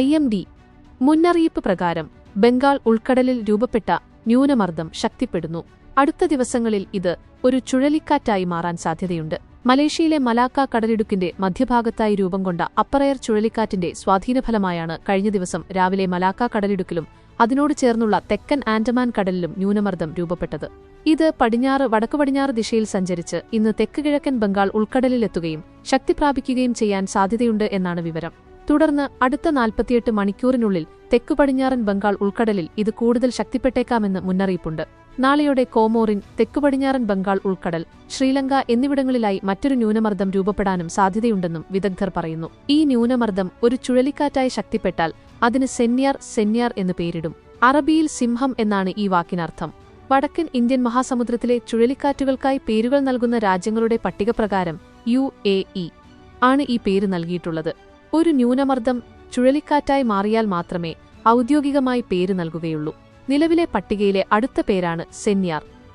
I M D. മുന്നറിയിപ്പ് പ്രകാരം ബംഗാൾ ഉൾക്കടലിൽ രൂപപ്പെട്ട ന്യൂനമർദ്ദം ശക്തിപ്പെടുന്നു. അടുത്ത ദിവസങ്ങളിൽ ഇത് ഒരു ചുഴലിക്കാറ്റായി മാറാൻ സാധ്യതയുണ്ട്. മലേഷ്യയിലെ മലാക്ക കടലിടുക്കിന്റെ മധ്യഭാഗത്തായി രൂപം കൊണ്ട അപ്പറയർ ചുഴലിക്കാറ്റിന്റെ സ്വാധീനഫലമായാണ് കഴിഞ്ഞ ദിവസം രാവിലെ മലാക്ക കടലിടുക്കിലും അതിനോട് ചേർന്നുള്ള തെക്കൻ ആൻഡമാൻ കടലിലും ന്യൂനമർദ്ദം രൂപപ്പെട്ടത്. ഇത് പടിഞ്ഞാറ് വടക്കു പടിഞ്ഞാറ് ദിശയിൽ സഞ്ചരിച്ച് ഇന്ന് തെക്ക് കിഴക്കൻ ബംഗാൾ ഉൾക്കടലിലെത്തുകയും ശക്തി പ്രാപിക്കുകയും ചെയ്യാൻ സാധ്യതയുണ്ട് എന്നാണ് വിവരം. തുടർന്ന് അടുത്ത നാൽപ്പത്തിയെട്ട് മണിക്കൂറിനുള്ളിൽ തെക്കു പടിഞ്ഞാറൻ ബംഗാൾ ഉൾക്കടലിൽ ഇത് കൂടുതൽ ശക്തിപ്പെട്ടേക്കാമെന്ന് മുന്നറിയിപ്പുണ്ട്. നാളെയോടെ കോമോറിൻ തെക്കു പടിഞ്ഞാറൻ ബംഗാൾ ഉൾക്കടൽ ശ്രീലങ്ക എന്നിവിടങ്ങളിലായി മറ്റൊരു ന്യൂനമർദ്ദം രൂപപ്പെടാനും സാധ്യതയുണ്ടെന്നും വിദഗ്ധർ പറയുന്നു. ഈ ന്യൂനമർദ്ദം ഒരു ചുഴലിക്കാറ്റായി ശക്തിപ്പെട്ടാൽ അതിന് സെന്യാർ സെന്യാർ എന്ന് പേരിടും. അറബിയിൽ സിംഹം എന്നാണ് ഈ വാക്കിനർത്ഥം. വടക്കൻ ഇന്ത്യൻ മഹാസമുദ്രത്തിലെ ചുഴലിക്കാറ്റുകൾക്കായി പേരുകൾ നൽകുന്ന രാജ്യങ്ങളുടെ പട്ടിക പ്രകാരം യു എ ഇ ആണ് ഈ പേര് നൽകിയിട്ടുള്ളത്. ഒരു ന്യൂനമർദ്ദം ചുഴലിക്കാറ്റായി മാറിയാൽ മാത്രമേ ഔദ്യോഗികമായി പേര് നൽകുകയുള്ളൂ. നിലവിലെ പട്ടികയിലെ അടുത്ത പേരാണ് സെന്യാർ